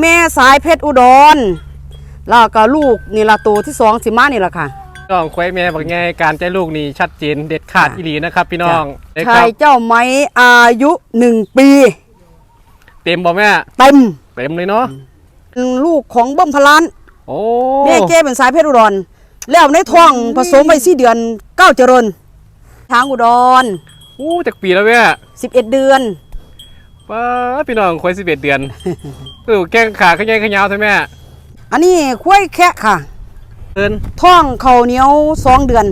แม่สายเพชรอุดรแล้วก็ลูกนี่ละตัวที่สองสิมานี่ละค่ะน้องควายแม่บอกไงการใจลูกนี่ชัดเจนเด็ดขาดจ้ะอีหลีนะครับ พี่น้องเอ้ยคชารัยบเจ้าไม้อายุหนึ่งปี เต็มบ่แม่เต็มเต็มเลยเนาะลูกของเบิ้มพลานโอ้แม่เจ้เป็นสายเพชรอุดรแล้วในท้องผสมไปสี่เดือนเก้าเจริญทางอุดรอู้จากปีแล้วแม่สิบเอ็ดเดือน ป้าดพี่น้องควายสิบเอ็ดเดือนดูแก้งขาขยายขยาวใช่แม่อันนี้คุ้ยแคะค่ะเอินท้องเขาเหนียวสองเดือน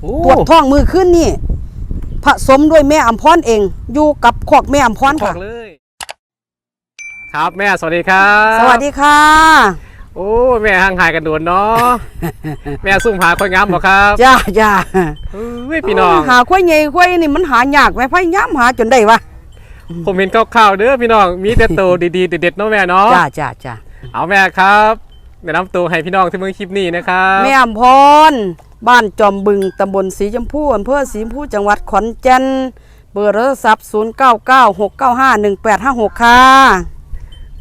โอ้ตรวจท้องมือขึ้นนี่ผสมด้วยแม่อัมพรเอง อยู่กับขอกแม่อัมพรบอค่ะกเลยครับแม่สวัสดีครับ สวัสดีค่ะ โอ้แม่ห่างหายกันโดนเนาะแม่ซุ่มหาควายงามบ่ครับจ้าจ้าเฮ้ยพี่น้องหาควายใหญ่ควายนี่มันหายากไหมพยายามหาจนได้วะ ผมเห็นคร่าวๆเด้อพี่น้องมีแต่โตวดีๆเด็ดๆเนาะแม่เนาะจ้าจ้าจ้าเอาแม่ครับแนะนำตัวให้พี่น้องที่เมืองคลิปนี้นะครับแม่อัมพร บ้านจอมบึง ตำบลสีชมพูอำเภอสีชมพูจังหวัดขอนแก่นเบอร์โทรศัพท์0 9 9 6 9 5 1 8 5 6ค่ะ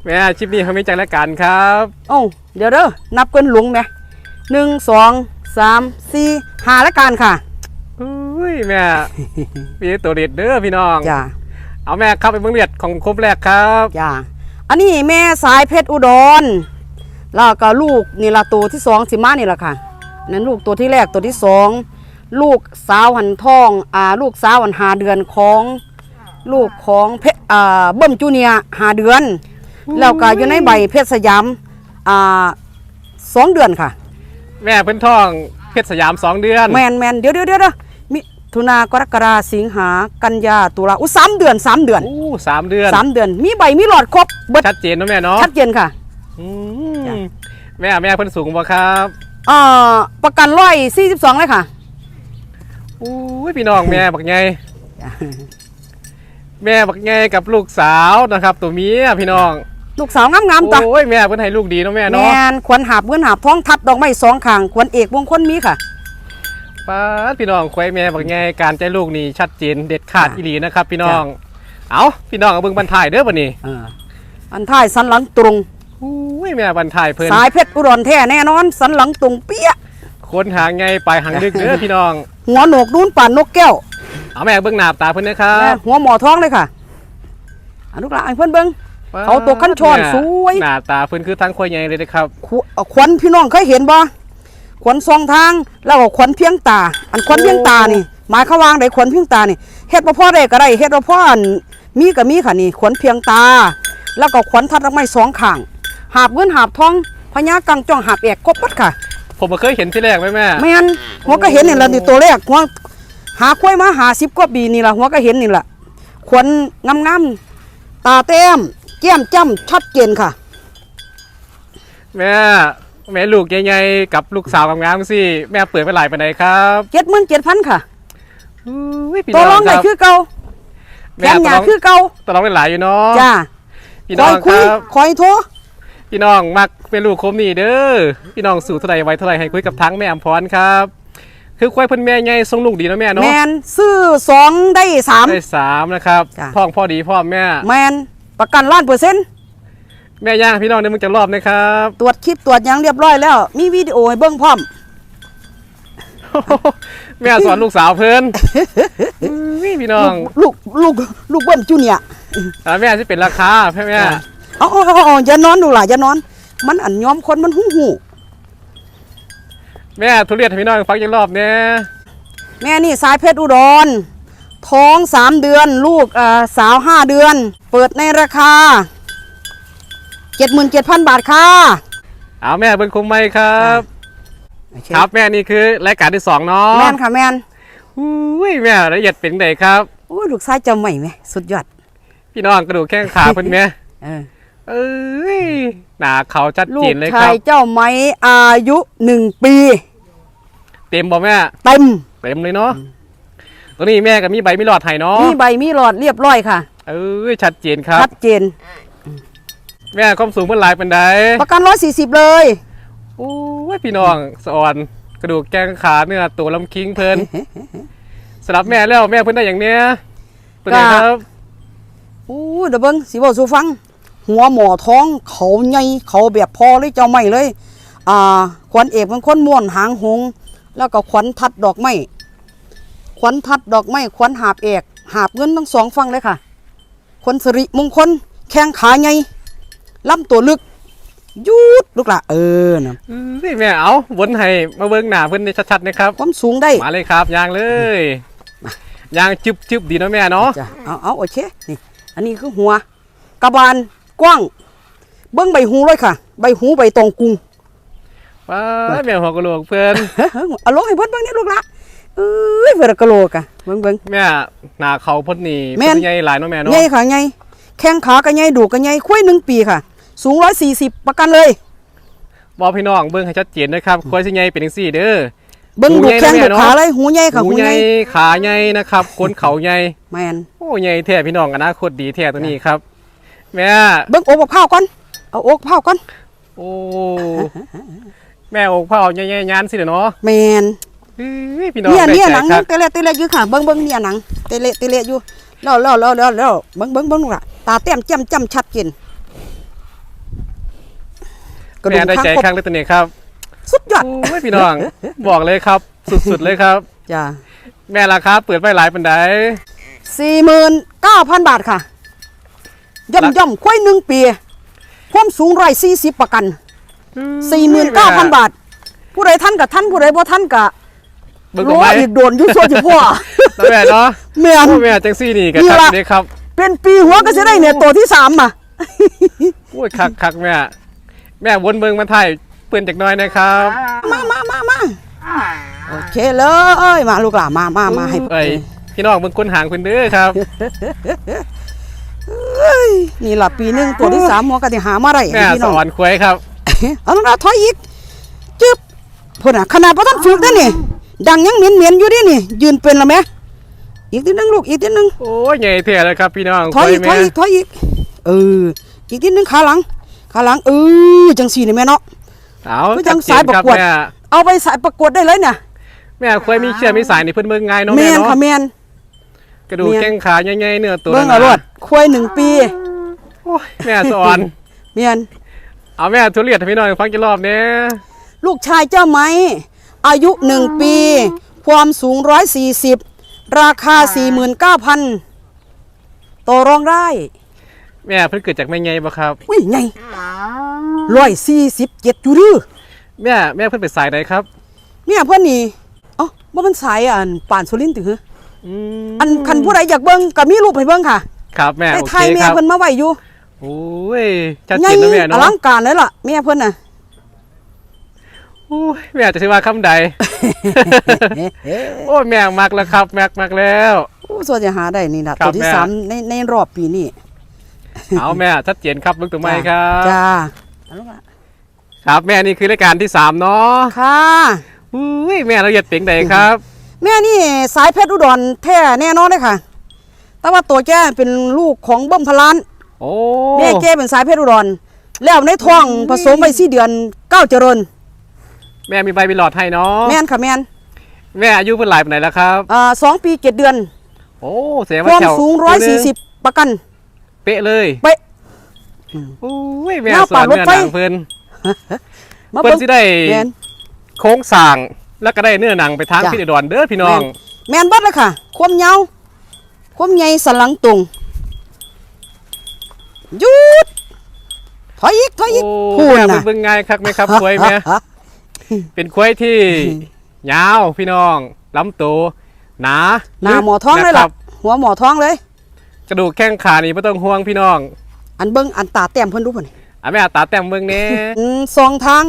แม่คลิปนี้เขามีจากรายการครับโอ้าเดี๋ยวเด้อนับกันหลงไหมหนึ่งสองสามสี่ห้ารายการค่ะ อุ้ยแม่มีแต่ตัวเด็ดเด้อพี่น้อง จ้า เอาแม่เข้าไปเมืองเลียดของครบแรกครับจ้าอันนี้แม่สายเพชรอุดร แล้วก็ลูกนี่ละตัวที่สองสิมานี่ละค่ะนั่นลูกตัวที่แรกตัวที่สองลูกสาวหันทองอ่าลูกสาวหันหาเดือนของลูกของเพชรอ่าเบิ้มจูเนียร์หาเดือน แล้วก็อยู่ในใบเพชรสยามอ่าสองเดือนค่ะ แม่เพิ่นท้องเพชรสยามสองเดือน แมนแมนเดี๋ยวเดี๋ยวเดี๋ยวเดี๋ยวมิ ถุนากรกฎาสิงหากันยาตุลาอุ้ยสามเดือนสามเดือนอู้สามเดือนสามเดือน มีใบมีหลอดครบเบิดชัดเจนเนาะแม่เนาะชัดเจนค่ะอืจ้ะมแม่แม่เพิ่นสูงบ่ครับเอ่อประกันร้อยสี่สิบสองเลยค่ะอู้ยพี่น้องแม่บักไงแม่บักไงกับลูกสาวนะครับ ตัวเมียพี่น้อง ลูกสาวงามๆต่อโอ้ยแม่เพิ่นให้ลูกดีเนาะแม่แมเนาะนควรหาบเพื่อนหาบท้องทับดอกไม้สองข้างควรเอกมงคลมีค่ะ ป้าดพี่น้องควายแม่บักไงการใจลูกนี่ชัดเจนเด็ดขาดจ้ะอีหลีนะครับ พี่น้อง เอาพี่น้องเอาเบิ่งบรรทายเด้อบัดนี้เอออันท้ายสันหลังตรงอู้ยแม่บรรทายเพิ่นสายเพชรอุดรแท้แน่นอน สันหลังตรงเปี้ยะคนหางไงไปหางลึกเด้อพี่น้อง หัวโหนกนูนป่านนกแก้วเอาแม่เบิ่งหน้าตาเพิ่นนะครัแม่บหัวหมอท้องเลยค่ะอันลูกหลานให้เพื่อนเบิ้งเอาตัวขั้นช้อนสวย หน้าตาเพิ่นคือทั้งควายใหญ่เลยนะครับ ขวเอ่อขวัญพี่น้องเคยเห็นบ่ ขวัญสองทางแล้วก็ขวัญเพียงตา อันขวัญเพียงตานี่หมายเขาวางได้ขวัญเพียงตานี่เฮ็ดบ่พอได้ก็ได้เฮ็ดบ่พออันมีก็มีค่ะนี่ขวัญเพียงตา แล้วก็ขวัญทัดดอกไม้สองข้างหาบเงินหาบทองพญากังจ้องหาบแอกครบหมดค่ะ ผมบ่เคยเห็นที่แรกไหมแม่แม่นหัวก็เห็นนี่ล่ะนี่ตัวแรกหัวหาควายมาหา10กว่าปีนี่ล่ะหัวก็เห็นนี่ล่ะขวัญงามๆตาแต้มแก้มจ้ำชัดเจนค่ะ แม่ แม่ลูกใหญ่ๆกับลูกสาวงามๆสิแม่เปิดไปหลายปานใดครับ77,000ค่ะอุ้ยพี่ตัวน้รอองงคได้รับคือเก่าแขแม่นหตัวยาน้องคือเก่าตัวน้องได้หลายอยู่เนาะจ้าพี่คน้ออยงคุคยรับ คอยโทรพี่น้องมักเป็นลูกคมนี่เด้อพี่น้องสู่เท่าไรไว้เท่าไรให้คุยกับทั้งแม่อำพรครับ คือควายเพิ่นแม่ใหญ่ทรงลูกดีเนาะแม่แมเนาะนซื้อสองได้สาม ได้สามนะครับจ้ะพ่องพ่อดีพ่อแม่แมนประกันล้านเปอร์เซ็นต์ แม่ย่างพี่น้องเดี๋ยวมึงจะรอบนะครับตรวจคลิปตรวจหยังเรียบร้อยแล้ว มีวิดีโอให้เบิ่งพร้อม แม่สอนลูกสาวเพิ่นอุ้ยพี่น้องลูกลูกลูกเบิ้มจูเนียร์อ่าแม่ที่เป็นราคาแม่แม่เอาเอาเอาเอาอย่านอนดูล่ะอย่านอน มันอันย้อมคนมันหูหูแม่ทุเรียนให้พี่น้องฟังอีกรอบเนี่ยแม่นี่สายเพชรอุดรท้องสามเดือน ลูกเอ่อสาวห้าเดือน เปิดในราคา เจ็ดหมื่นเจ็ดพันบาทค่ะเอาแม่เบิ่งคมไหมครับ ครับแม่นี่คือรายการที่สองเนาะแมนค่ะแมนอุ้ยแม่ละเอียดเป็นไงครับโอ้ยลูกชายเจะใหม่ไหมสุดยอดพี่น้องกระดูกแข้งขาเพิ่นแม่เออเอ้ยหนาเขาชัดลูเจกนเลยคชารับยเจ้าไม้อายุหนึ่งปี เต็มบ่แม่เต็มเต็มเลยเนาะตัวนี้แม่ก็มีใบมีหลอดไห้เนาะมีใบมีหลอดเรียบร้อยค่ะ เอ้ยชัดเจนครับ ชัดเจน แม่ความสูงเมื่อหลายเป็นไดประกันร้อยสี่สิบเลยโอ้ยพี่น้องสะอ่อนกระดูกแกงขาเนื้อตัวลำคิงเพิ่นสำหรับแม่แล้วแม่เพิ่นได้อย่างเนี้ยเป็นไงครับอู้เดี๋ยวเบิ้งสีบอกสูฟัง หัวหมอท้องเขาใหญ่เขาแบบพอเลยเจ้าไม่เลย อ่าขวัญเอกเป็นคนม่วนหางหงส์แล้วก็ขวัญทัดดอกไม้ขวัญทัดดอกไม้ขวัญหาบเอก หาบเงินทั้งสองฝั่งเลยค่ะขวัญสิริมงคลแข้งขาใหญ่ ลำตัวลึกยุดลูกละเออนะนี่แม่เอาวนให้มาเบิ่งหน้าเพิ่นได้ชัดๆนะครับความสูงได้มาเลยครับยางเลยยางจึบจึบๆดีเนาะแม่เนาะจ้ะเอาเอาโอเคนี่อันนี้คือหัว กระบาลกว้าง เบิ้งใบหูเลยค่ะ ใบหูใบตองกุงว้าแม่หัวกะโหลกเพิ่นเอาลงให้เพิ่นเบิ่งนี่ลูกละเอ้ยเพิ่นกะโหลกอะเบิ่งเบิ่งแม่หน้าเขาเพ่นนี่แม่นเพิ่นใหญ่หลายเนาะแม่เนาะใหญ่ค่ะใหญ่แข้งขาก็ใหญ่ดูกก็ใหญ่คุ้ยหนึ่งปีค่ะ สูง140ประกันเลยบอกพี่น้องเบิ่งให้ชัดเจนนะครับควายสิใหญ่เป็นจังซี่เด้อเบิ่งหูดูใหญ่แข้งนะแม่ดูเนาะขาเลยหูใหญ่ค่ะหูหูใหใหญ่ญ่ขาใหญ่นะครับคนเขาใหญ่แม่นโอ้ใหญ่แท้พี่น้องอนาคตดีแท้ตัวนี้ครับ แม่เบิ่งอกบักพร้าวก่อนเอาอกบักพร้าวก่อนโอ้แม่อกเผาใหญ่ๆยานสิเด้อเนาะแม่นเฮ้ยพี่น้องเนี่ยได้เนี่ยใจหนังครับเตะเละเตะเละอยู่ค่ะเบิ่งเบิ่งเนี่ยหนังเตะเละเตะเละอยู่แล้วแล้วแล้วแล้วแล้วเบิ่งเบิ่งเบิ่งลูกละตาแต้มจ้ำจ้ำชัดเจน กระดูแม่กได้ข้างใจครบครั้งเลยตัวนี้ครับสุดยอดโอ้ยพี่น้อง บอกเลยครับ สุดๆเลยครับ จ้าแม่ราคาเปิดไว้หลายปันไดสี่หมื่นเก้าพันบาทค่ะย่อมรักย่อมควายหนึ่งปีความสูงร้อยสี่สิบประกันสี่หมื่นเก้าพันบาท ผู้ใดท่านกับท่านผู้ใดบ่ท่านกับเบิ่งรู้เอาไว้ว่าอีกโดนอยุ่ส่วนจิพ่อแล้วแม่เนาะเมียนโอ้แม่จังซี่นี่กันนี่ครับล่ะนี่ครับ เป็นปีหัวก็จะได้เนี่ยตัวที่สามอะโอ้ยคักคักแม่ แม่วนเบิ่งมาถ่ายเปื้อนจักหน้อยนะครับมามามามาโอเคเลยมาลูกหลานมามามาให้เอ้ยพี่น้องเบิ่งคนหางเพิ่นเด้อครับ เอ้ยนี่ล่ะปีหนึ่งตัวที่สามหัวก็จะหามาได้แม่พี่สน้อง อนควายครับ เอาลูกหลานถอยอีกจึ๊บพุ่นอะขนาดพอท่านฝึกได้นี่ ดังยังเหม็นเหม็นๆอยู่ดินี่ ยืนเป็นละแม่อีกทีหนึงลูกอีกทีหนึงโอ้ยใหญ่แท้เลยครับพี่น้องถอยอีกถแม่อยอีกถอยอีกเอออีกทีหนึงขาหลัง ขาหลังเออจังสี่นี่แม่เนาะเอาคือจัจังงสายประกวดแม่เอาไปสายประกวดได้เลยเนี่ยแม่ควายมีเชือกมีสายนี่เพิ่นเบิ่งง่ายเนาะแมแม่นเนาะค่ะแมนกระดูกแม่นแข้งขาใหญ่ๆเนื้อตัวเบิ่งหเอานารวดควายหนึ่งปีโอ้ยแม่สอนแมนเอาแม่ทุเรียนให้พี่น้องฟังกี่รอบเนี่ยลูกชายเจ้าไหม อายุหนึ่งปี ความสูงร้อยสี่สิบราคาสี่หมื่นเก้าพันต่อรองได้ แม่เพิ่นเกิดจากแม่ไงบ่ครับ อุ้ยไงร้อยสี่สิบเจ็ดอยู่ดื้อแม่แม่เพิ่นเป็นสายใดครับเนี่ยเพื่อนนี่เอ๋อบ่เป็นสายอันป่านสุรินทร์ติเหรออืมอันคันผู้ใดอยากเบิ่งก็มีรูปให้เบิ่งค่ะครับแม่ได้โอไทเคยแม่ครับเพิ่นมาไว้อยู่โอ้ยชัดใหเจญ่นนะแม่อเนาะลังการเลยล่ะแม่เพิ่นน่ะ โอ้ยแม่จะสิว่าคำใด โอ้ยแม่มักแล้วครับ แม่มักแล้ว โอ้ส่วนจะหาได้นี่ล่ะครับตัวที่แม่ สามในในรอบปีนี้ เอาแม่ชัดเจนครับลูกตัวไม้ครับจ้าครับแม่นี่คือรายการที่สามเนาะค่ะอุ้ยแม่ละเอียดเปียงใดครับ แม่นี่สายเพชรอุดรแท้แน่นอนเลยค่ะ แต่ว่าตัวแกเป็นลูกของเบิ้มพลานโอ้แม่แกเป็นสายเพชรอุดรแล้วในท้องผสมไปสี่เดือนเก้าเจริญ แม่มีใบมีหลอดให้เนาะแม่นค่ะแม่นแม่อายุเพิ่นหลายปานไหนแล้วครับอ่าสองปีเจ็ดเดือน โอ้เสียคว่าวามแถวสูงร้อยสี่สิบประกัน เป๊ะเลยเป๊ะโอ้ยแม่หน้าสอปานดรถเนื้อไฟหนังเพิ่นมาเพิ่เบิ่นงสิได้แม่นโค้งสร้างแล้วก็ได้เนื้อหนังไปทางจ้ะพี่ดอนเด้อพี่น้อง แม่นเบัดเลยค่ะ ความยาวความใหญ่สันหลังตรงหยุดถอยอีกถอยอีกโอ้พูดแม่นะเบิ่งง่ายคักไหมครับควายแม่เป็นควายที่ยาวพี่น้องลำตัวหนาหน้าหมอท้องเลยนะคล่ะรับหัวหมอท้องเลย กระดูกแข้งขานี่ไม่ต้องห่วงพี่น้อง อันเบิ้งอันตาแต้มเพิ่นดูเพิ่นอะแม่ตาแต้มเบิ่งแน่อืมสองทาง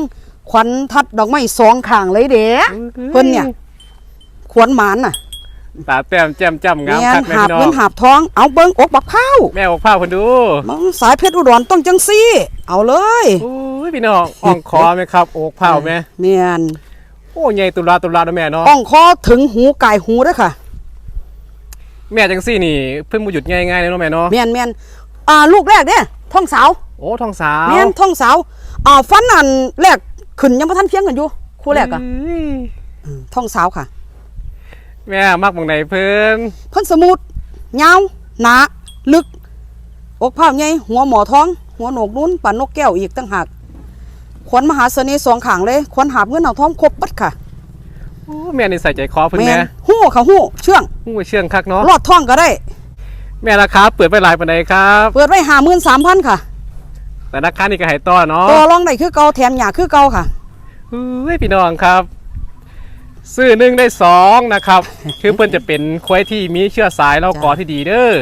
ขวัญทัดดอกไม้สองข้างเลยเด้เพิ่นเนี่ย ขวัญหมานน่ะตาแต้มแจ่มจ้ำงามแม่คันกแม่หาบพี่น้อเงิงนหาบทองเอาเบิ้งอกบักพร้าวแม่อกผ้าเพิ่นดูมังสายเพชรอุดรต้องจังซี่ เอาเลยโอ้ยพี่น้องอ่องคอไหมครับอกผ้าแม่แม่นโอ้ใหญ่ตุลาตุลาเนาะแม่เนาะอ่องคอถึงหูไก่หูเด้อค่ะ แม่จังซี่นี่เพิ่นบ่หยุดง่ายๆเลยเนาะแม่เนาะแม่นแม่นอ่าลูกแรกเด้ท้องสาวโอ้ท้องสาวแม่นท้องสาวอ่าฟันอันแรกขึ้นยังบ่ทันเพียงกันอยู่คู่แรกอะเอ้ยอืมท้องสาวค่ะ แม่มักบังไหนเพิ่นเพิ่นสมุดยาวหนาลึก อกผ้าใหญ่หัวหมอท้อง หัวโหนกนุ่นปันนกแก้วอีกตั้งหากขวัญมหาเสน่ห์สองขางเลยขวัญหาบเงินเอาทองครบปัดค่ะ โอ้แม่นี่ใส่ใจคอเพิ่นแม่แม่นหู้ค่ะหู้เชื่องหูเชื่องคักเนาะรอดท่องก็ได้ แม่ราคาเปิดไปหลายปานใดครับ เปิดไว้หาหมื่นสามพันค่ะ แต่ราคานี่ก็ให้ต่อเนาะต่อรองได้คือเก่าแถมหยาคือเก่าค่ะเฮ้ยพี่น้องครับ ซื้อหนึ่งได้สองนะครับ คือเพิ่นจะเป็นควายที่มีเชื้อสายแล้วกอที่ดีเด้อ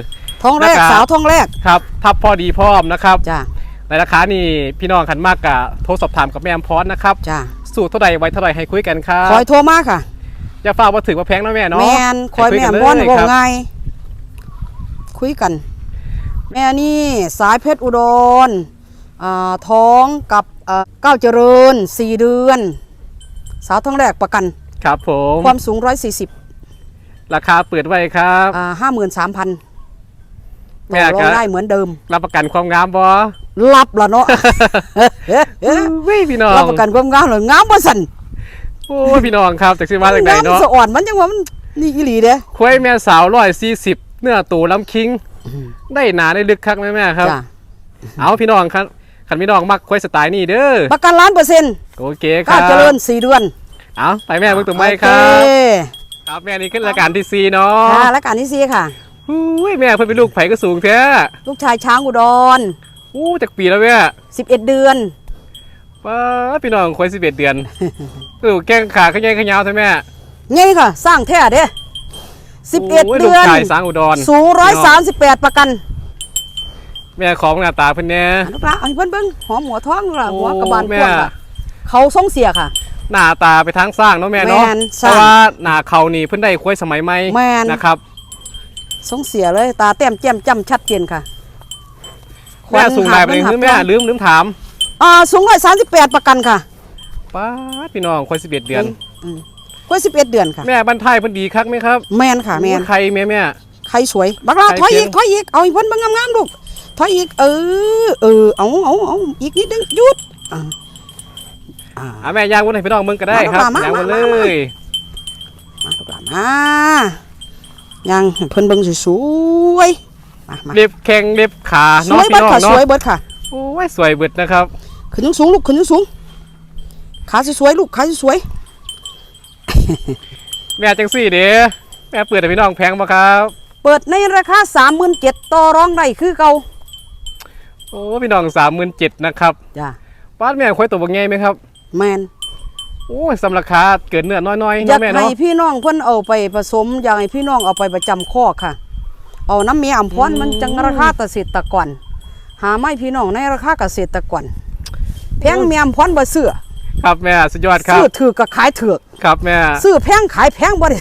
ท้องแรกนะครับสาวท้องแรกครับ ทับพอดีพร้อมนะครับจ้าในราคานี่พี่น้องขันมากกะโทรสอบถามกับแม่อำพรนะครับจ้า สูตรเท่าใดไว้เท่าใดให้คุยกันครับคอยโทรมาค่ะ อย่าฝากว่าถึงว่าแพงนะแม่เนาะแม่นคอยให้แม่กันบ่อนเลยบ่ครับง่ายคุยกัน แม่นี่สายเพชรอุดรอ่าท้องกับอ่าเก้าวเจริญสี่เดือน สาวท้องแรกประกัน ครับผม ความสูง140ราคาเปิดไว้ครับอ่า53,000แม่ ต่อรอก็งได้เหมือนเดิม รับประกันความงามบ่รับละเนาะเฮ้ยพี่น้องรับประกันความงามเลยงามบ่สั่นโอ้ยพี่น้องครับจากซื้อมาจากไหนงามเนาะสะอ่อนมันจังว่ามันนี่อีหลีเด้ควายแม่สาวร้อยสี่สิบเนื้อตูลำคิง ได้หนาได้ลึกคักแม่แม่ๆครับจ้ะเอาพี่น้องครับขันพี่น้องมักควายสไตล์นี่เด้อประกันล้านเปอร์เซ็นต์โอเคคก้ารัวบเจริญ4เดือน เอาไปแม่เบิ่งตัวไม้ครับโอเคครับแม่นี่ขึ้นรายการที่ซีเนาะค่ะและการที่สี่ค่ะ อุ้ยแม่เพิ่นเป็นลูกไผก็สูงแท้ลูกชายช้างอุดรอู้จากปีแล้วแม่11 เดือนป้าดพี่น้องควายสิบเอ็ดเดือนลูกแก้งขาขยันขยาวใช่แม่ไงค่ะ สร้างแท้เด้11โอ้ยเดือนลูกชายสางอุดรสูง138ประกัน แม่ของหน้าตาเพิ่นแน่อะลูกหลานเอาให้เบิ่งเบิ่งหอมหัวท้องลูกหลานโอ้หัวกระบาลแม่กว้างค่ะเขาทรงเสียค่ะ หน้าตาไปทางสร้างเนาะแม่เนาะแม่นเพสร้างราะว่าหน้าเขานี่เพิ่นได้ควายสมัยใหม่แม่นนะครับ ทรงเสียเลยตาแต้มแจ่มจ้ำชัดเจนค่ะแม่สูงได้ไปเลยหัคืกอแม่หักลืมลืมถามอ่าสูง138ประกันค่ะป้าดพี่น้องควายสิบเอ็ดเดือนอืมกล้วย11เดือนค่ะแม่บ้านไทยเพิ่นดีคักไหมครับ แม่นค่ะแม่นใครแม่แม่ใครสวยบักลาใครถอยอีกเพียงถอยอีกเอาอีกเพิ่นเบิ่งงามๆลูกถอยอีกเออเออเอาเอาเอาอีกนิดนึงหยุดอ่าอ่าอะแม่ย่างวนให้พี่น้องเบิ่งก็ได้ครับมามาย่างวนมาเลมายมาลูกหลานมา ยังให้เพิ่นเบิ่งสวยๆมามาเล็บแข้งเล็บขาสเนาะวยพี่เบิดน้องค่ะสเนาะวยเบิดค่ะ โอ้ยสวยเบิดนะครับ ขึ้นสูงๆลูกขึ้นสูงๆขาสวยๆลูกขาสวยแม่จังสี่เด้แม่เปิดให้พี่น้องแพงบ่ครับ ๆเปิดในราคา37,000ต่อรองได้คือเก่าโอ้พี่น้องสามหมื่นเจ็ดนะครับจ้ะป้านแม่ควายตัวบ่ใหญ่ไหมครับ แม่น โอ้ยสำราคาเกินเนื้อน้อยๆอเนาะยากแม่ให้เนาะพี่น้องเพิ่นเอาไปผสมอยากให้พี่น้องเอาไปประจำคอกค่ะ เอาน้ำเมียอำพรมันจังราคาเกษตรกรหาไม่พี่น้องในราคาเกษตรกรแพงเมียอำพรบ่ซื้อครับแม่สุดยอดครับซื้อถือก็ขายถือกครับแม่ซื้อแพงขายแพงบ่ได้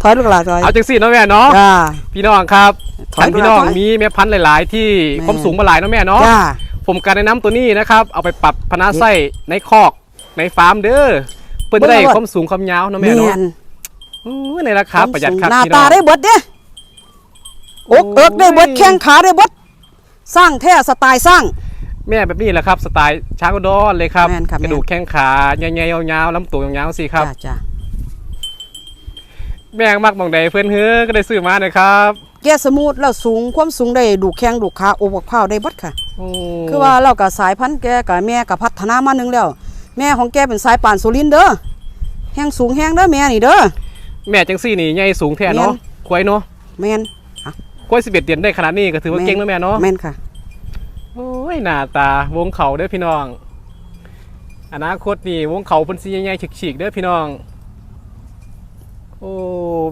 ถอยลูกหลานถอยเอาจังสี่เนาะแม่เนาะจ้า พี่น้องครับถอยท่านพี่น้องถอยมีแม่พันธุ์หลาย ๆ ที่แม่ ความสูงมาหลายเนาะแม่เนาะจ้า ผมการแนะนำตัวนี้นะครับเอาไปปรับพนาไส้ในคอก ในฟาร์มเด้อเปิ้นเบิ่งได้เอาความสูงความยาวเนาะเมีแม่ยเนาะนอู้ในราคาประหยัดครับหน้าพี่น้ตาองได้เบิดเด้อกเอิกได้เบิดแข้งขาได้เบิดสร้างแท้สไตล์สร้าง แม่แบบนี้แหละครับ สไตล์ช้างอุดรเลยครับแม่นครับกระดูกแข้งขาใหญ่ๆยาวๆลำตัวยาวๆสิครับจ้าจ้าแม่งมักมองใดเพื่อนเฮ้อก็ได้ซื้อมาเลยครับแกสมูทแล้วสูงความสูงได้ดูแข้งดูขาโอบกพร้าวได้เบิดค่ะโอ้คือว่าเรากับสายพันธุ์แกกับแม่กับพัฒนามาหนึงแล้ว แม่ของแกเป็นสายป่านสุรินทร์เด้อแห้งสูงแห้งเด้อแม่นี่เด้อแม่จังซี่นี่ใหญ่สูงแท้เนาะแม่ควายเนาะแม่นควาย11เดือนได้ขนาดนี้ก็ถือว่าเก่งแล้วแม่เนาะแม่นค่ะโอ้ยหน้าตาวงเขาเด้อพี่น้องอนาคตนี่วงเขาเป็นสีใหญ่ๆฉีกๆเด้อพี่น้องโอ้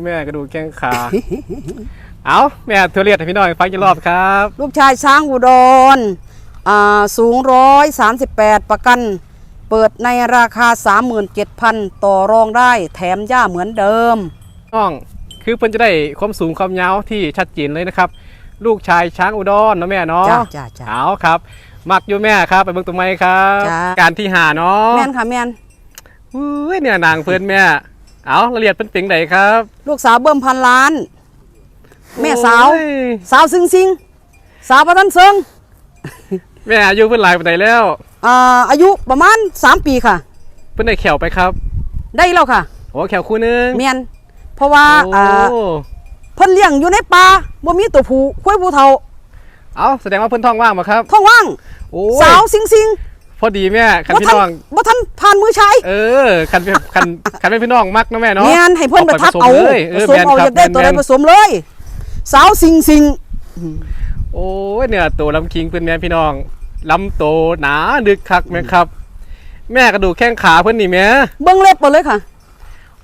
แม่กระดูกแข้งขาเอาแม่ทัวเรียดให้พี่น้องฟังจะรอบครับ ลูกชายช้างอุดรอ่าสูงร้อยสามสิบแปดประกัน เปิดในราคาสามหมื่นเจ็ดพันต่อรองได้แถมย่าเหมือนเดิมน้องคือเพิ่นจะได้ความสูงความยาวที่ชัดเจนเลยนะครับ ลูกชายช้างอุดรเนาะแม่เนาะจ้าจ้าจ้า เอาครับ มักอยู่แม่ครับไปเบิ่งตัวไม้ครับ จ้าการที่หาเนาะแม่นค่ะแม่นอุ้ยเนี่ยนางเพิ่นแม่ เอาละเอียดเป็นเปียงใดครับลูกสาวเบิ่มพันล้าน แม่สาว โอ้ยสาวซิงซิง สาวประทันเซิง แม่อายุเพิ่นหลายปานใดแล้ว อ่าอายุประมาณ 3 ปีค่ะ เพิ่นได้แขวไปครับ ได้แล้วค่ะโอ้แขวคู่หนึงเมียนเพราะว่าโอ้อ่าเพิ่นเลี้ยงอยู่ในป่าบ่มีตัวผู้ควายผู้เฒ่าเอาแสดงว่าเพิ่นท้องว่างบ่ครับ ท้องว่าง โอ้สาวยสิงสิงพอดีแม่คันบ่พี่ทันน้อง บ่ทันผ่านมือชายเออคันเป็นคันคันเป็นพี่น้องมักเนาะแม่เนาะแม่นให้เพิ่นไปทักเอาผสมเลยเอผอสมแม่นเอาครัจะได้ตัวใดแม่นผสมเลย สาวสิงสิง โอ้ยเนี่ยตัวลำคิงเป็นแม่พี่น้องลำโตหนาดึกคักแม่ครับ แม่กระดูกแข้งขาเพิ่นนี่แม่เบิ่งเล็บเบ่เลยค่ะ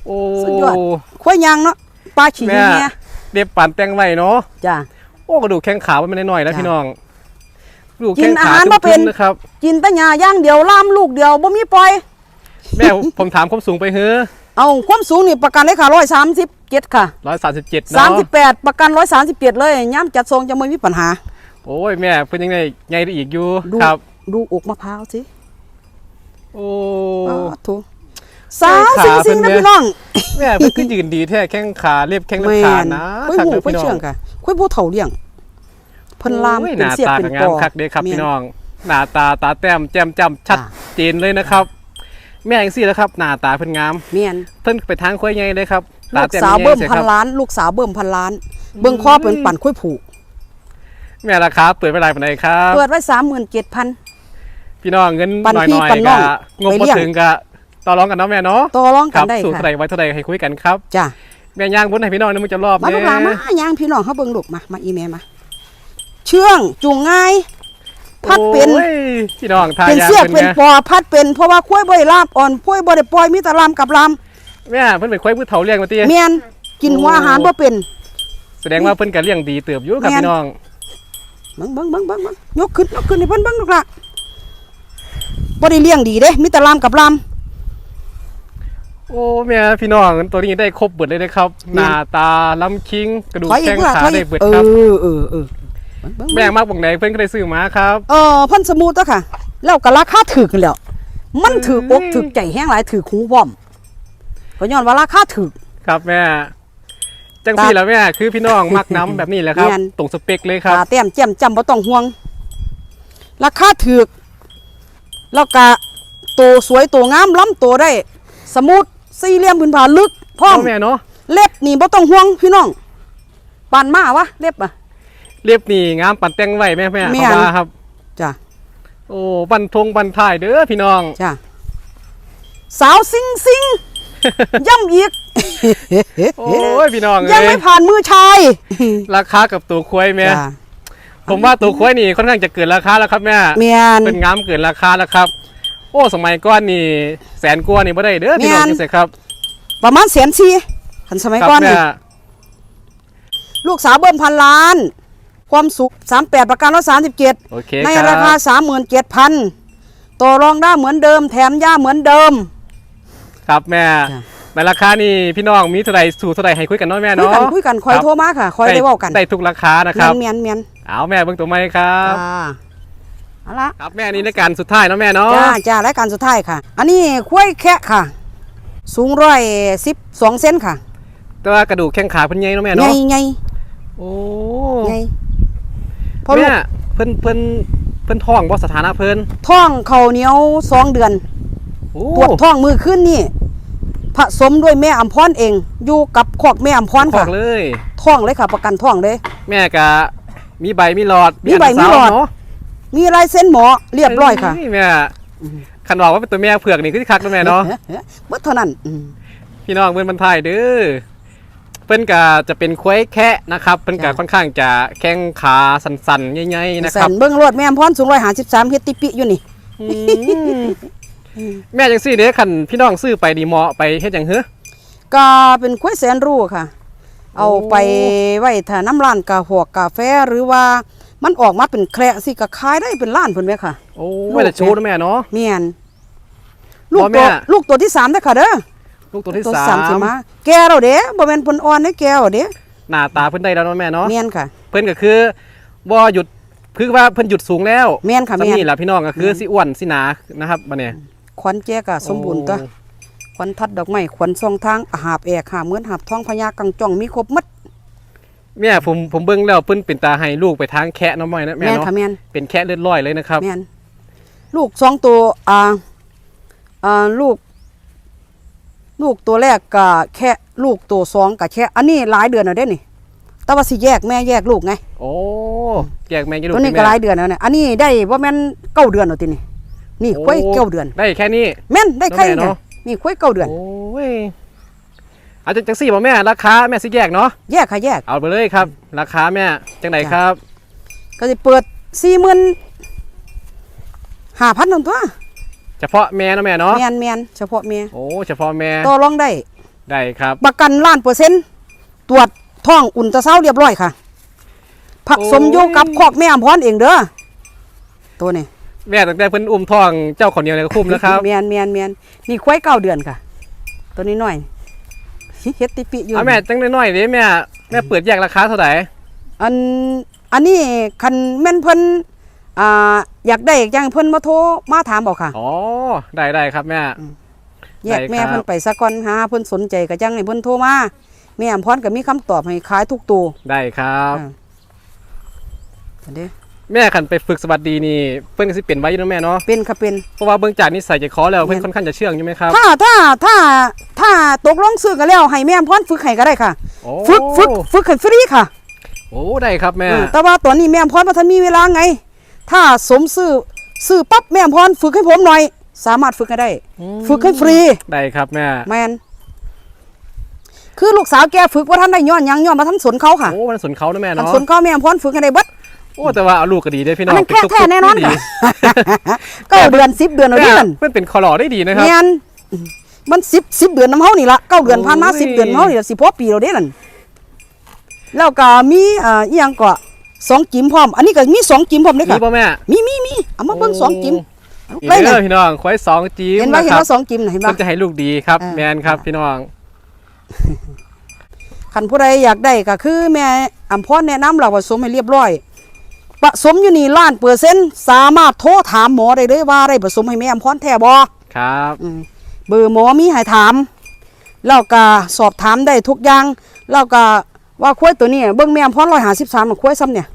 โอ้สุดยอดควายยางเนาะปลาขี้แม่เมียเด็บปั่นแต่งไว้เนาะจ้ะโอ้กระดูกแข้งขามันไม่ได้น้อยแล้วจ้ะพี่น้องกระดูกกิแข้นงอาขาหารบ่เป็นทึมๆนะครับกินแต่หญ้าอย่างเดียวล่ามลูกเดียวบ่มีปล่อย แม่ผมถามความสูงไปเฮ้อ เอาความสูงนี่ประกันเลยค่ะ137ค่ะร้อยสามสิบเจ็ดเนาะ38ประกัน137เลยย่ามจัดทรงจะไม่มีปัญหา โอ้ยแม่เพิ่นยังไงไงได้อีกอยู่ดูครับ ดูอกมะพร้าวสิโอ้อ๋อถูสาวขาสิงสิงเพิ่นะนเนี่ยพี่น้องแม่เพิ่นขึ้นยืนดีแท้แข้งขาเรียบแข้งแมลำขานนะคุยคักหูเด้อคุยพี่น้อเชื่องงค่ะคุยผู้เฒ่าเลี้ยงเพิ่นลามโอ้ยหเป็นน้าเสียตาเป็นก็ปงามอคักเด้ครับแม่นพี่น้องหน้าตาตาแต้มแจ่มจ้ำชัดจ้ะเจนเลยนะครับ แม่จังซี่แล้วครับหน้าตาเพิ่นงามเมียนเพิ่นไปทางค่อยใหญ่เลยครับลูกแต้มสาวใหญ่เบิ่มใช่พัคนรับล้าน ลูกสาวเบิ่มพันล้าน เบิ่งข้อเป็นปั่นคุยผูก แม่ราคาเปิดไปหลายปานใดครับ เปิดไว้37,000พี่น้องเงินปันน้อยพี่ๆปันน้ก็องงบไปบ่เลี้ยง ถึงก็ต่อรองกันเนาะแม่เนาะต่อรองคกัรันได้สูงค่ะเท่าใดไว้เท่าใดให้คุยกันครับ จ้ะแม่ย่างบนให้พี่น้องนึงมึงจะรอบมาลูกหลานมาแย่างพี่น้องเฮาเบิ่งลูกมามาอีแม่มา เชื่องจูงง่าย พัดเป็นโอ้ยพี่น้องทาเป็นยางเสียกเป็นเป็นไงปอพัดเป็นเพราะว่าคุ้ยบ่ได้ลาบอ่อนคุ้ยบ่ได้ปล่อยมีแต่ลามกับลามแม่เพิ่นเป็นควายมือเฒ่าเลี้ยงมาติเมียนกินหัวอาหารบ่เป็น แสดงว่าเพิ่นก็เลี้ยงดีเติบอยู่ครับแม่น พี่น้องเบิ่งเบิ่งเบิ่งเบิ่งเบิ่งยกขึ้นยกขึ้นให้เพิ่นเบิ่งลูกละบ่ได้เลี้ยงดีเด้มีแต่ลามกับลาม โอ้แม่พี่น้องตัวนี้ได้ครบเบิดเลยนะครับหแม่นน้าตาลำคิงกระดูกถอยอีแข้กงว่าขาถอยได้อีกเบิดเอครับอเออเออ เบิ่งเบิ่งแม่มากบอกไหนเพิ่นก็ได้ซื้อมาครับเออเพิ่นสมูทอะค่ะ แล้วก็ราคาถูกกันแล้ว มันถือกอกถือใจแห้งหลายถือหูพร้อมก็ย้อนว่าราคาถูกครับแม่จังซี่แล้วแม่คือพี่น้องมักน้ำแบบนี้แหละครับแม่นตรงสเปคเลยครับตาแต้มแจ่มจำบ่ต้องห่วง ราคาถูกแล้วก็ตัวสวยตัวงามล้ำตัวได้ สมูทสี่เหลี่ยมพื้นผาลึกพร้อมเนาะแม่เนาะเล็บนี่บ่ต้องห่วงพี่น้องปานมาวะเล็บอะ เรียบนี่งามปันแต่งไว้แม่แม่แม่เขานว่าครับจ้ะโอ้บันทงบันท้ายเด้อพี่น้องจ้ะสาวซิงซิงย่ำอีกโอ้ยพี่น้องยังเอ้ไม่ยผ่านมือชายราคากับตัวควายแม่จ้ะผมว่าตัวควายนี่ค่อนข้างจะเกินราคาแล้วครับแม่เมียนเป็นงามเกินราคาแล้วครับ โอ้สมัยก่อนนี่แสนกว่านี่บ่ได้เด้อพี่น้องแม่นจังซี่ครับ ประมาณแสนสี่คันสมัยครับก่อนแม่นี่ลูกสาวเบิ่มพันล้าน ความสุข 38 ประกันร้อยสามสิบเจ็ดโอเคในครับราคาสามหมื่นเจ็ดพันต่อรองได้เหมือนเดิม แถมย่าเหมือนเดิม ครับแม่จ้ะในราคานี่พี่น้องมีเท่าใดสู่เท่าใดให้คุยกันเนาะแม่คุยเนาะกันคุยกันคอยรับโทรมาค่ะคอยได้เว้ากันได้ทุกราคานะครับเมียนเมียนเอาแม่เบิ่งตัวใหม่ครับจ้าเอาละครับแม่นี่ในการสุดท้ายเนาะแม่เนาะจ้าจ้ารายการสุดท้ายค่ะ อันนี้คุ้ยแคะค่ะ สูงร้อยสิบสองเซนค่ะ แต่ว่ากระดูกแข้งขาเพิ่นใหญ่เนาะแม่ใหญ่เนาะใหญ่โอ้ใหญ่เพราะลูแม่กเพิ่นเพิ่นเพิ่นท้องบ่สถานะเพิ่นท้องเขาเหนียวสองเดือน โอ้ปวดท้องมือขึ้นนี่ผสมด้วยแม่อัมพรเอง อยู่กับขอกแม่อัมพรท้อค่ะงเลย ท้องเลยค่ะ ประกันท้องเลย แม่ก็มีใบมีหลอดมีใบมีหลอด นเนาะมีลายเส้นหมอเรียบร้อยค่ะเแม่คันบอกว่าเป็นตัวแม่เผือกนี่คือสิคักเนาะแม่เนาะ เบิดเท่านั้นอืมพี่น้องเพิ่นบรรทายเด้อ เพิ่นก็จะเป็นควายแคะนะครับ เพิ่นก็จ้ะค่อนข้างจะแข้งขาสั่นๆใหญ่ๆนะคสัรับนเบิ้งรถแม่อัมพรสูงร้อยหาสิบสามเฮ็ดติปิอยู่นี่อืมแม่จังซี่เด้คันพี่น้องซื้อไปดีเหมาะไปเฮ็ดหยังเฮ้อก็เป็นกล้วยแสนรู้ค่ะ เอาไปไว้ถ้าน้ำร้านกาหอกกาแฟหรือว่ามันออกมาเป็นแคระสิก็ขายได้เป็นล้านเพิ่นแม่ค่ะ โอ้ไว้แต่โชว์นะแม่เนาะเมียนลูกพ่อแม่ตัวลูกตัวที่สามเด้อค่ะเด้อ ลูกตัวที่ตัวสาสามสิมมาแก่แล้วเด้บ่แม่นเพิ่นอ่อนเด้แก่แล้วเด้หน้าตาเพิ่นได้แล้วเนาะแม่เนาะเมียนค่ะ เพิ่นก็คือบ่หยุดคือว่าเพิ่นหยุดสูงแล้วเมียนค่ะสำเมียนนี่ล่ะพี่น้องก็คือสิอ้วนสิหนานะครับบัดนี้ขวัญแก่ก็สมบูรณ์ตัวโอ้ขวัญทัดดอกไม้ขวัญซองทางอาหาบแอกหาเหมือนหาบท้องพญากังจ่องมีครบหมดแม่ผมผมเบิ่งแล้วเพิ่นเป็นตาให้ลูกไปทางแคะเนาะแม่นะแม่แม่นเนาะค่ะแม่นเป็นแคะเลือดลอยเลยนะครับแม่นลูกสองตัวอ่าอ่าลูก ลูกตัวแรกก็แค่ลูกตัวสองก็แค่อันนี้หลายเดือนแล้วเด้นี่แต่ว่าสิแยกแม่แยกลูกไงโอ้แยกแม่กี่ลูกตัวนี้สิก็แม่หลายเดือนแล้วเนี่ยอันนี้ได้ว่าแม่นเก้าเดือนแล้วทีนี่นี่โอ้ควายเก้าเดือน ได้แค่นี้แม่นได้ไข่แล้วแม่เนี่ยเนาะนี่ควายเก้าเดือนโอ้ยอาจจะจังสี่บ่แม่ราคาแม่สิแยกเนาะแยกค่ะแยกเอาไปเลยครับ ราคาแม่จังไหนครับ ก็จะเปิดสี่หมื่นห้าพันนั่นตัว เฉพาะแม่เนาะแม่เนาะแมนแมนเฉพาะแม่โอ้เฉพาะแม่ต่อรองได้ได้ครับ ประกันล้านเปอร์เซ็นต์ตรวจท้องอุ่นตะเศร้าเรียบร้อยค่ะผสมโอ้ยอยู่กับคอกแม่อำพรเองเด้อตัวนี้แม่ตั้งแต่เพิ่นอุ้มท้องเจ้าขอนเหนียวในกระคุ้มนะครับแมนแมนแมนนี่ควายเก้าเดือนค่ะ ตัวนี้น้อยเฮ็ดติปิอยู่เอาแม่จังน้อยๆดิแม่แม่เปิดแยกราคาเท่าไหร่อันอันนี้คันแม่นเพิ่นอ่า อยากได้จังเพิ่นมาโทรมาถามบอกค่ะ อ๋อ ได้ได้ครับแม่ แยกได้แม่ครับเพิ่นไปซะก่อนหาเพิ่นสนใจก็จังให้เพิ่นโทรมาแม่อำพรก็มีคำตอบให้ขายทุกตัวได้ครับอ่าอันเด้แม่ขันไปฝึกสวัสดีนี่เพิ่นก็สิเป็นไว้อยู่เนาะแม่เนาะเป็นค่ะเป็นเพราะว่าเบิ่งจากนิสัยใจคอแล้วเพิ่นแม่นค่อนข้างจะเชื่องอยู่ไหมครับถ้าถ้าถ้าถ้าตกลงซื้อกันแล้วให้แม่อำพรฝึกให้ก็ได้ค่ะโอ้ฝึกฝึกฝึกให้ฟรีค่ะ โอ้ได้ครับแม่เออแต่ว่าตอนนี้แม่อำพรบ่ทันมีเวลาไง ถ้าสมซื้อซื้อปั๊บแม่อำพรฝึกให้ผมหน่อย สามารถฝึกให้ได้อืมฝึกให้ฟรี ได้ครับแม่แมนคือลูกสาวแกฝึกว่าท่านได้ย้อนหยังย้อนมาท่านสนเขาค่ะโอ้มันสนเขานะแม่ท่านเนาะสนเขาแม่อำพรฝึกให้ได้เบิดโอ้แต่ว่าเอาลูกก็ดีได้อพี่น้อัอนงนั้นเป็แค่ตุ๊กแท้แน่นอนที่ดีค่ะเก้าเดือนสิบเดือนเอาแม่ดินั่นเพิ่นเป็นคอหล่อได้ดีนะครับแมนมันสิบสิบเดือนน้ำเฮานี่ละเก้าเดือนผ่านมาโอ้ยสิบเดือนน้ำเฮานี่ละสิพอปีเราเด้นั่นแล้วก็มีอ่าอีหยังก็ สองจิ๋มพร้อม อันนี้ก็มีสองจิ๋มพร้อมเด้อมีค่ะป่ะแม่ มีมีมีเอามาเบิ่งสองจิ๋มอีกได้เด้เลอยพี่น้องควายสองจีมเห็นว่านะเห็นครับว่าสองจิ๋มน่ะเห็นเพิ่ปะนจะให้ลูกดีครับเออแมนครับพี่น้องคันผู้ใดอยากได้ก็คือแม่อำพรแนะนำเราผสมให้เรียบร้อยผสมอยู่นี่ล้านเปอร์เซ็นต์สามารถโทรถามหมอได้เลยว่าได้ผสมให้แม่อำพรแท้บ่ครับอืมเบอร์หมอมีให้ถามแล้วก็สอบถามได้ทุกอย่างแล้วก็ ว่าควายตัวนี้เบิ่งแม่อำพรร้อยหาสิบสามควายซ้ำเนี่ย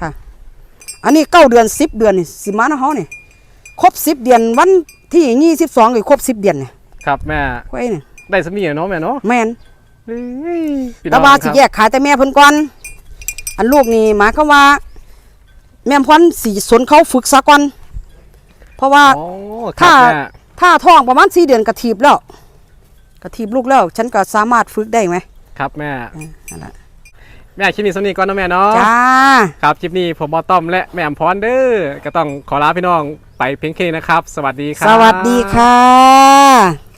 ค่ะ อันนี้เก้าเดือนสิบเดือนนี่สิมานะเฮานี่ครบสิบเดือนวันที่ยี่สิบสองก็ครบสิบเดือนเนี่ยครับแม่ควายนี่ได้สมีเนาะแม่เนาะแม่นเฮ้ยพี่น้แต่องว่าคสิรับแยกขายแต่แม่เพิ่นก่อนอันลูกนี่หมายความว่า แม่พรสีสนเขาฝึกซะก่อนเพราะว่าโอ้ครัถ้าบแม่ถ้าท้องประมาณสี่เดือนกระทีบแล้วกระทีบลูกแล้ว ฉันก็สามารถฝึกได้ไหม ครับแม่อืมนั่นล่ะแม่คลิปนี้สำนีก่อนนะแม่เนาะ จ้า ครับคลิปนี้ผมบอต้อมและแม่อมพรเด้อก็ต้องขอลาพี่น้องไปเพียงแค่นี้นะครับ สวัสดีครับ สวัสดีค่ะ